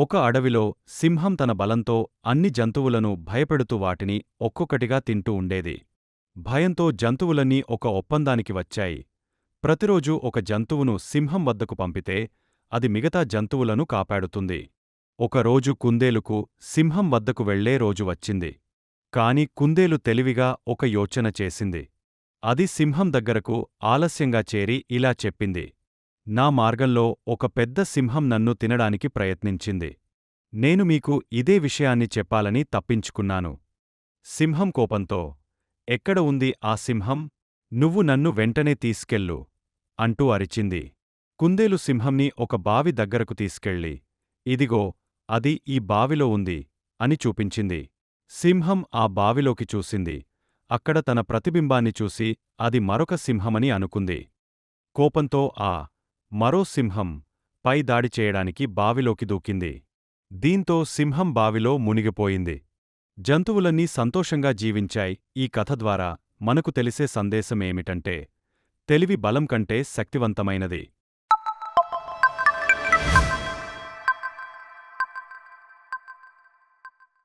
ఒక అడవిలో సింహం తన బలంతో అన్ని జంతువులను భయపెడుతూ వాటిని ఒక్కొక్కటిగా తింటూ ఉండేది. భయంతో జంతువులన్నీ ఒక ఒప్పందానికి వచ్చాయి. ప్రతిరోజూ ఒక జంతువును సింహం వద్దకు పంపితే అది మిగతా జంతువులను కాపాడుతుంది. ఒకరోజు కుందేలుకు సింహం వద్దకు వెళ్ళే రోజు వచ్చింది. కాని కుందేలు తెలివిగా ఒక యోచన చేసింది. అది సింహం దగ్గరకు ఆలస్యంగా చేరి ఇలా చెప్పింది. నా మార్గంలో ఒక పెద్ద సింహం నన్ను తినడానికి ప్రయత్నించింది. నేను మీకు ఇదే విషయాన్ని చెప్పాలని తప్పించుకున్నాను. సింహం కోపంతో ఎక్కడ ఉంది ఆ సింహం? నువ్వు నన్ను వెంటనే తీసుకెళ్ళు అంటూ అరిచింది. కుందేలు సింహంని ఒక బావి దగ్గరకు తీసుకెళ్ళి ఇదిగో అది ఈ బావిలో ఉంది అని చూపించింది. సింహం ఆ బావిలోకి చూసింది. అక్కడ తన ప్రతిబింబాన్ని చూసి అది మరొక సింహమని అనుకుంది. కోపంతో ఆ మరో సింహం పై దాడి చేయడానికి బావిలోకి దూకింది. దీంతో సింహం బావిలో మునిగిపోయింది. జంతువులన్నీ సంతోషంగా జీవించాయి. ఈ కథ ద్వారా మనకు తెలిసే సందేశమేమిటంటే తెలివి బలం కంటే శక్తివంతమైనది.